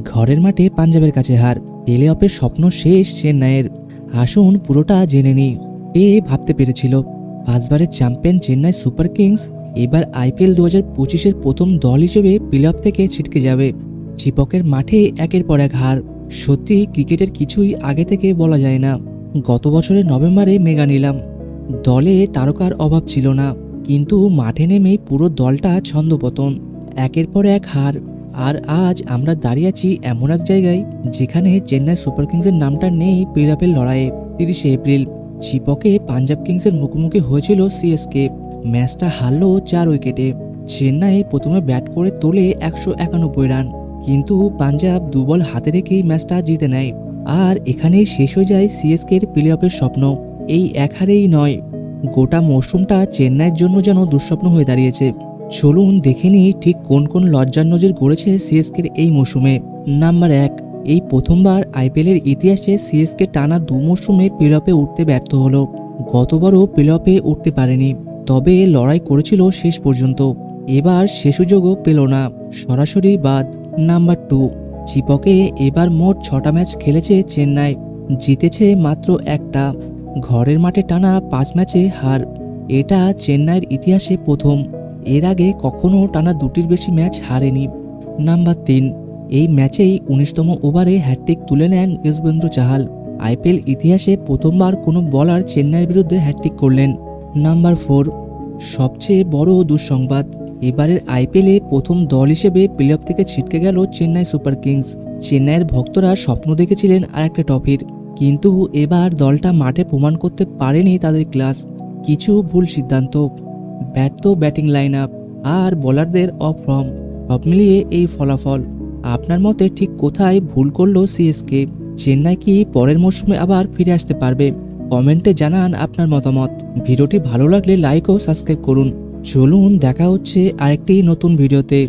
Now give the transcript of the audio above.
ঘরের মাঠে পাঞ্জাবের কাছে হার। প্লে অফের স্বপ্ন শেষ চেন্নাইয়ের। আসুন পুরোটা জেনে নি এ ভাবতে পেরেছিল, পাঁচবারের চ্যাম্পিয়ন চেন্নাই সুপার কিংস, এবার আইপিএল দু হাজার পঁচিশের প্রথম দল হিসেবে প্লে অফ থেকে ছিটকে যাবে। চিপকের মাঠে একের পর এক হার। সত্যি ক্রিকেটের কিছুই আগে থেকে বলা যায় না। গত বছরের নভেম্বরে মেগা নিলাম। দলে তারকার অভাব ছিল না, কিন্তু মাঠে নেমেই পুরো দলটা ছন্দপতন। একের পর এক হার। আর আজ আমরা দাঁড়িয়ে আছি এমন এক জায়গায় যেখানে চেন্নাই সুপার কিংসের নামটা নেই প্লেঅফের লড়াইয়ে। তিরিশে এপ্রিল চিপকে পাঞ্জাব কিংসের মুখোমুখি হয়েছিল সিএসকে। ম্যাচটা হারলো চার উইকেটে। চেন্নাই প্রথমে ব্যাট করে তোলে একশো একানব্বই রান। কিন্তু পাঞ্জাব দুবল হাতে রেখেই ম্যাচটা জিতে নেয়। আর এখানেই শেষ হয়ে যায় সিএসকের প্লে অফের স্বপ্ন। এই এক হারেই নয়। গোটা মরশুমটা চেন্নাইয়ের জন্য যেন দুঃস্বপ্ন হয়ে দাঁড়িয়েছে। চলুন দেখে নিই ঠিক কোন কোন লজ্জার নজর গড়েছে সিএসকের এই মৌসুমে। নাম্বার এক, এই প্রথমবার আইপিএলের ইতিহাসে সিএসকে টানা দু মরশুমে প্লেঅফে উঠতে ব্যর্থ হলো। গতবারও প্লেঅফে উঠতে পারেনি, তবে লড়াই করেছিল শেষ পর্যন্ত। এবার সে সুযোগও পেল না, সরাসরি বাদ। নাম্বার টু, চিপকে এবার মোট ছটা ম্যাচ খেলেছে চেন্নাই, জিতেছে মাত্র একটা। ঘরের মাঠে টানা পাঁচ ম্যাচে হার, এটা চেন্নাইয়ের ইতিহাসে প্রথম। এর আগে কখনও টানা দুটির বেশি ম্যাচ হারেনি। নাম্বার তিন, এই ম্যাচেই উনিশতম ওভারে হ্যাটট্রিক তুলে নেন যশবেন্দ্র চাহাল। আইপিএল ইতিহাসে প্রথমবার কোনো বলার চেন্নাইয়ের বিরুদ্ধে হ্যাট্রিক করলেন। নাম্বার ফোর, সবচেয়ে বড় দুঃসংবাদ, এবারের আইপিএলে প্রথম দল হিসেবে প্লে অফ থেকে ছিটকে গেল চেন্নাই সুপার কিংস। চেন্নাইয়ের ভক্তরা স্বপ্ন দেখেছিলেন আর একটা ট্রফির কিন্তু এবার দলটা মাঠে প্রমাণ করতে পারেনি তাদের ক্লাস। কিছু ভুল সিদ্ধান্ত। ব্যর্থ ব্যাটিং লাইন আপ আর বোলারদের অফ ফর্ম সব মিলিয়ে এই ফলাফল। আপনার মতে ঠিক কোথায় ভুল করল সিএসকে চেন্নাই কি পরের মরশুমে আবার ফিরে আসতে পারবে? কমেন্টে জানান আপনার মতামত। ভিডিওটি ভালো লাগলে লাইক ও সাবস্ক্রাইব করুন। চলুন দেখা হচ্ছে আরেকটি নতুন ভিডিওতে।